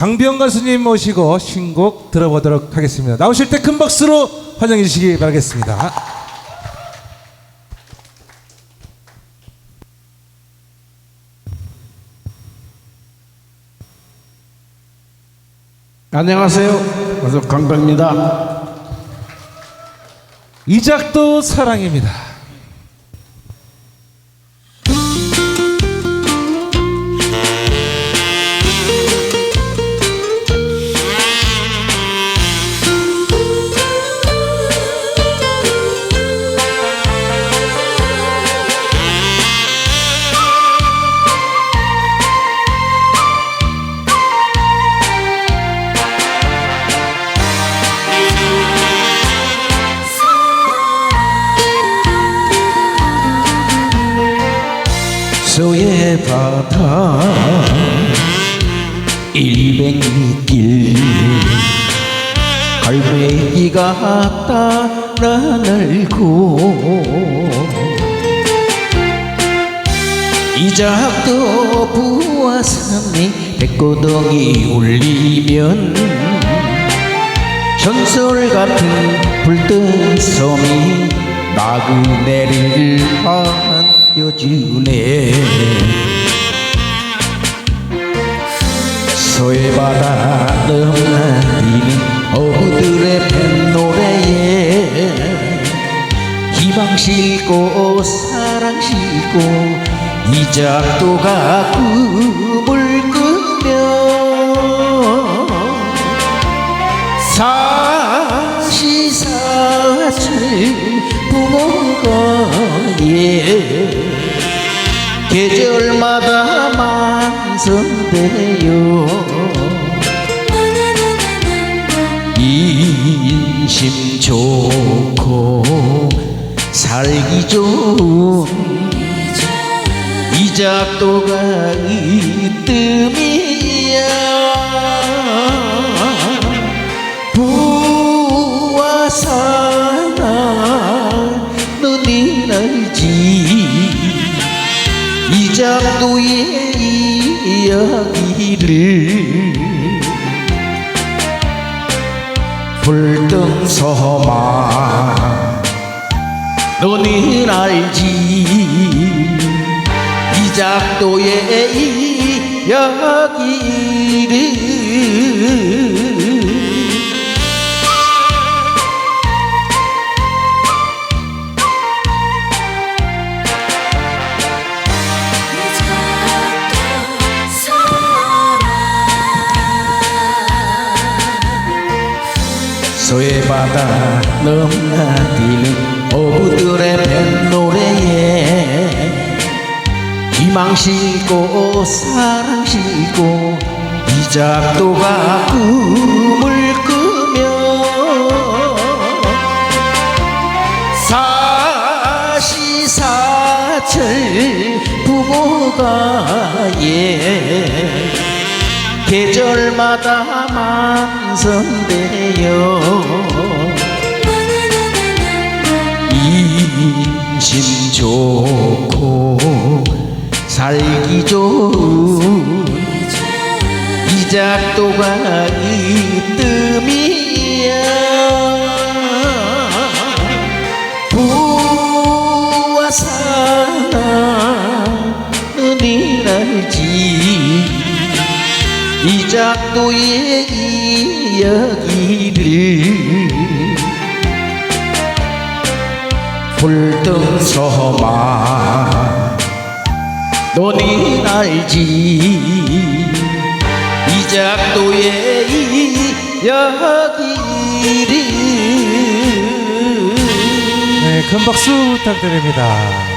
강병 가수님 모시고 신곡 들어보도록 하겠습니다. 나오실 때 큰 박수로 환영해 주시기 바라겠습니다. 안녕하세요. 가수 강백입니다. 이작도 사랑입니다. 소의 바다. 일백리길. 갈매기가 따라 날고. 이작도 부화산에 백고동이 울리면 전설 같은 불뜬 섬이 나그네를 안 소해바다 넘나드는 어부들의 뱃노래에 희망 싣고 사랑 싣고 이 작도가 꿈을 꾸며 사시사철 부모가 예 계절마다 만성되어 인심 좋고 살기 좋은 이 작도가 으뜸이야. 부와사나 너는 알지. 이 작도의 이야기를 서마 너는 알지. 이 작도의 이야기를 소해바다 넘나드는 어부들의 뱃노래에 희망 싣고 사랑 싣고 이작도가 꿈을 꾸며 사시사철 부모가 예 계절마다 만성되어 인심 좋고 살기 좋은 이작도가 으뜸이야 작도의 이야기를. 불등서마 너는 알지. 이작도의 이야기를. 네, 큰 박수 부탁드립니다.